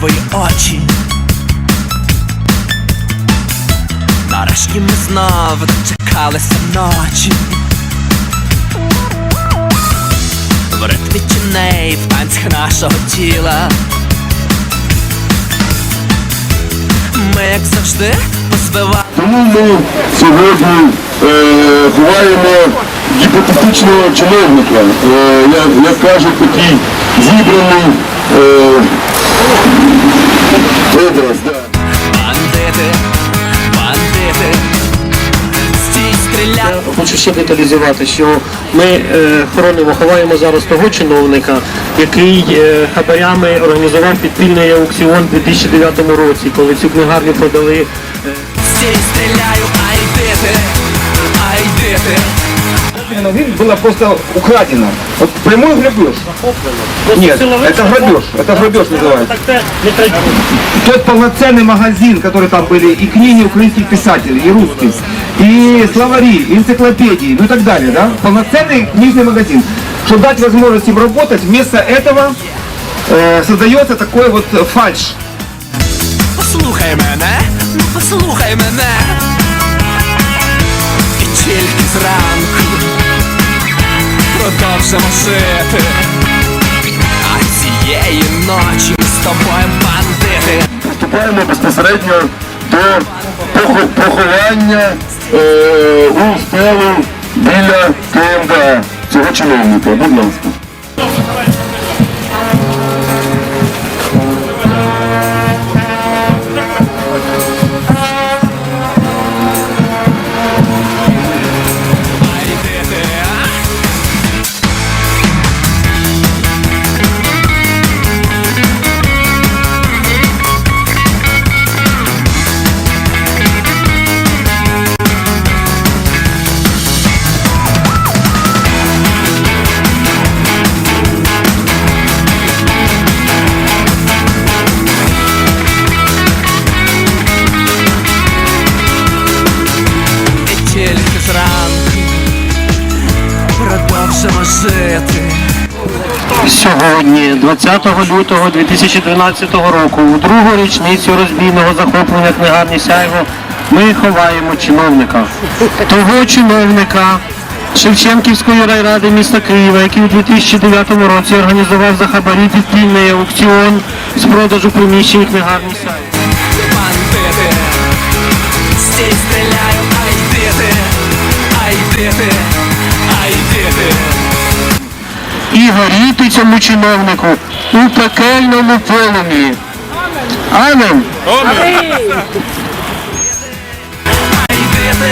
свої очі. Нарешті ми знову дочекалися ночі. В ритмі тіней, в танцях нашого тіла. Ми, як завжди, позбивали. Тому ми сьогодні е, ховаємо гіпотетичного чиновника, е, як, як кажуть, такий зібраний е, образ. Да. Бандити, бандити, стій стріляй. Хочу ще деталізувати, що ми е, хоронимо, ховаємо зараз того чиновника, який е, хабарями організував підпільний аукціон у 2009 році, коли цю книгарню продали. е, Стій стріляю, ай дити, ай дити. Именно, видишь, было просто украдено. Вот прямой грабеж. Нет, это грабеж. Это грабеж называется. Тот полноценный магазин, который там были, и книги украинских писателей, и русских, и словари, и энциклопедии, ну и так далее, да? Полноценный книжный магазин. Чтобы дать возможность им работать, вместо этого э, создается такой вот фальш. Послухай мене, ну послухай мене. І тільки зранку продовжимо жити. А цієї ночі ми з тобою бандити. Приступаємо безпосередньо до похо- поховання е, у стелу біля КМДА цього чиновника. Будь ласка. Продовжимо жити. Сьогодні, 20 лютого 2012 року, у другу річницю розбійного захоплення книгарні Сяйво, ми ховаємо чиновника. Того чиновника Шевченківської райради міста Києва, який у 2009 році організував за хабарі підпільний аукціон з продажу приміщень книгарні Сяйво. Горіти цьому чиновнику у пекельному полум'ї. Амен. Дити,